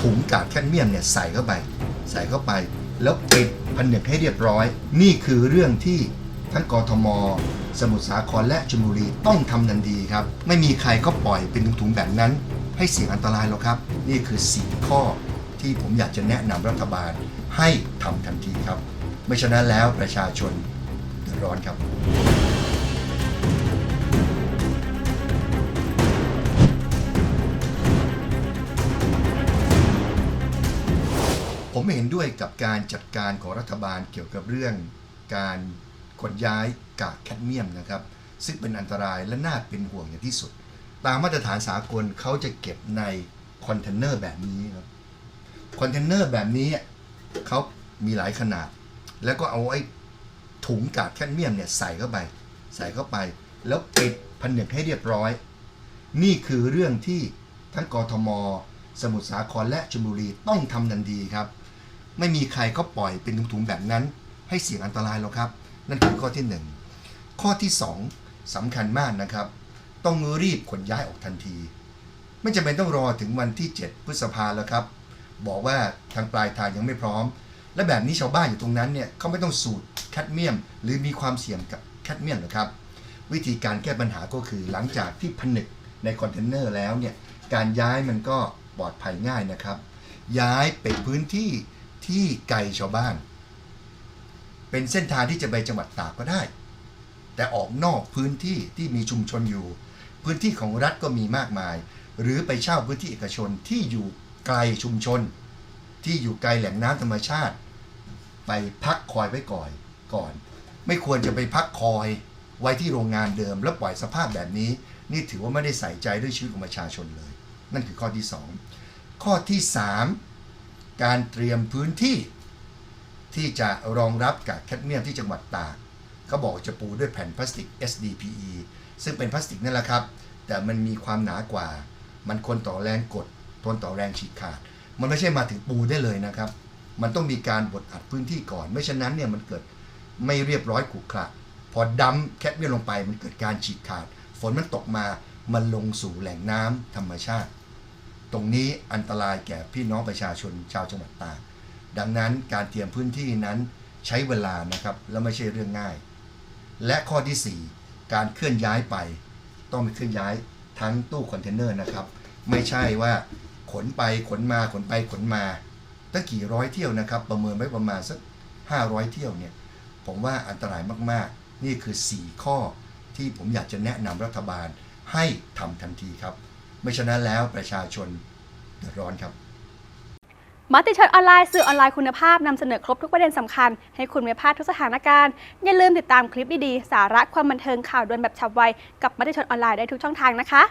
ถุงกากแคดเมียมเนี่ยใส่เข้าไป ใส่เข้าไป แล้วปิดผนึกให้เรียบร้อย นี่คือเรื่องที่ทั้งกทม สมุทรสาครและชลบุรีต้องทำทันทีครับ ไม่มีใครก็ปล่อยเป็นถุงๆแบบนั้น ให้เสี่ยงอันตรายหรอกครับ นี่คือ4ข้อที่ผมอยากจะแนะนำรัฐบาลให้ทำทันทีครับ ไม่ฉะนั้นแล้วประชาชนเดือดร้อนครับ ผมไม่เห็นด้วยกับการจัดการของรัฐบาลเกี่ยวกับเรื่องการขนย้ายกากแคดเมียมนะครับ ซึ่งเป็นอันตรายและน่าเป็นห่วงอย่างที่สุด ตามมาตรฐานสากลเขาจะเก็บในคอนเทนเนอร์แบบนี้ครับคอนเทนเนอร์แบบนี้เขามีหลายขนาด แล้วก็เอาไอ้ถุงกากแคดเมียมเนี่ยใส่เข้าไป ใส่เข้าไป แล้วปิดผนึกให้เรียบร้อย นี่คือเรื่องที่ทั้งกทม สมุทรสาครและชลบุรีต้องทำทันทีครับ ไม่มีใครก็ปล่อยเป็นถุงๆแบบนั้น ให้เสี่ยงอันตรายหรอกครับ นั่นคือข้อที่หนึ่งข้อที่สองสำคัญมากนะครับ ต้องรีบขนย้ายออกทันที ไม่จำเป็นต้องรอถึงวันที่ 7 พฤษภาแล้วครับ บอกว่าทางปลายทางยังไม่พร้อม และแบบนี้ชาวบ้านอยู่ตรงนั้นเนี่ยเขาไม่ต้องสูดแคดเมียม หรือมีความเสี่ยงกับแคดเมียมนะครับ วิธีการแก้ปัญหาก็คือหลังจากที่ผนึกในคอนเทนเนอร์แล้วเนี่ยการย้ายมันก็ปลอดภัยง่ายนะครับ ย้ายไปพื้นที่ ที่ไกลชาวบ้าน เป็นเส้นทางที่จะไปจังหวัดตากก็ได้ แต่ออกนอกพื้นที่ที่มีชุมชนอยู่ พื้นที่ของรัฐก็มีมากมาย หรือไปเช่าพื้นที่เอกชนที่อยู่ไกลชุมชน ที่อยู่ไกลแหล่งน้ำธรรมชาติ ไปพักคอยไว้ก่อนก่อน ไม่ควรจะไปพักคอยไว้ที่โรงงานเดิม แล้วปล่อยสภาพแบบนี้ นี่ถือว่าไม่ได้ใส่ใจด้วยชีวิตของประชาชนเลย นั่นคือข้อที่ 2 ข้อที่ 3 การเตรียมพื้นที่ที่จะรองรับกับแคดเมียมที่จังหวัดตากเขาบอกจะปูด้วยแผ่นพลาสติก SDPE ซึ่งเป็นพลาสติกนั่นแหละครับ แต่มันมีความหนากว่า มันคนต่อแรงกด ทนต่อแรงฉีกขาด มันไม่ใช่มาถึงปูได้เลยนะครับ มันต้องมีการบดอัดพื้นที่ก่อน ไม่ฉะนั้นเนี่ยมันเกิดไม่เรียบร้อยขรุขระพอดำแคดเมียมลงไปมันเกิดการฉีกขาด ฝนมันตกมา มันลงสู่แหล่งน้ำธรรมชาติ ตรงนี้อันตรายแก่พี่น้องประชาชนชาวจังหวัดตากดังนั้นการเตรียมพื้นที่นั้นใช้เวลานะครับและไม่ใช่เรื่องง่าย และข้อที่ 4 การเคลื่อนย้ายไป ต้องมีเคลื่อนย้ายทั้งตู้คอนเทนเนอร์นะครับ ไม่ใช่ว่าขนไปขนมาขนไปขนมาตั้งกี่ร้อยเที่ยวนะครับ ประเมินไว้ประมาณสัก 500 เที่ยวเนี่ยผมว่าอันตรายมากๆ นี่คือ 4 ข้อที่ผมอยากจะแนะนำรัฐบาลให้ทำทันทีครับ ไม่ฉะนั้นแล้วประชาชนเดือดร้อนครับมติชนออนไลน์สื่อออนไลน์คุณภาพนำเสนอครบทุกประเด็นสำคัญ ให้คุณไม่พลาดทุกสถานการณ์ อย่าลืมติดตามคลิปดีๆ สาระความบันเทิงข่าวด่วนแบบฉับไว กับมติชนออนไลน์ได้ทุกช่องทางนะคะ